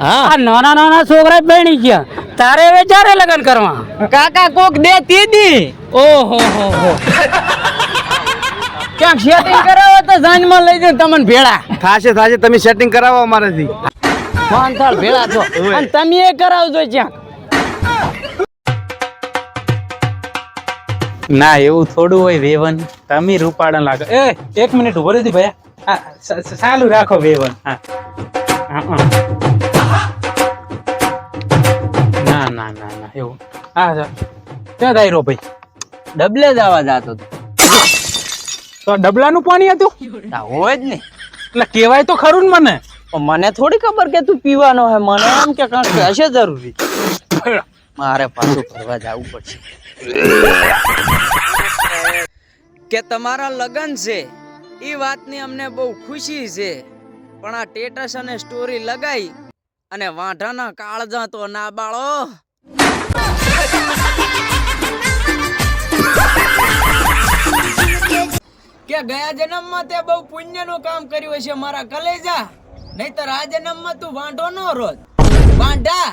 હા. આ નાના નાના છોકરા બેણી ગયા તારે હવે ચારે લગ્ન કરવા? કાકા કોક દે તીદી ઓહો હો હો. ક્યાંક સેટિંગ કરાવો તો સાંજમાં લઈ જાઉં તમને ભેળા. થાશે થાશે તમે સેટિંગ કરાવો અમારાથી. માનથાળ ભેળા છો. અને તમે એ કરાવજો ક્યાંક. ના એવું થોડું હોય વેવન. તમે રૂપાડન લાગે. એ એક મિનિટ ઊભો રહેતી ભાઈ. હા ચાલુ રાખો વેવન. હા. ના ના ના ના એવું. હા ક્યાં થાય રો ભાઈ? ડબલે જવા જાતો હતો. તો ડબલાનું પાણી હતું? હોય જ ને એટલે કહેવાય તો ખરું ને મને. મને થોડી ખબર કે તું પીવાનો હે મને એમ કે કારણ કે હશે જરૂરી. મારે પાછું ફરવા જવું પડશે. કે તમારા લગન છે એ વાતની અમને બહુ ખુશી છે. પણ આ ટેટસ અને સ્ટોરી લગાઈ અને વાંઢાના કાળજા તો ના બાળો. કે ગયા જન્મમાં તે બહુ પુણ્યનું કામ કર્યું હશે મારા કલેજા. નહીતર આ જન્મમાં તું વાંઢો નો રોજ. વાંઢા.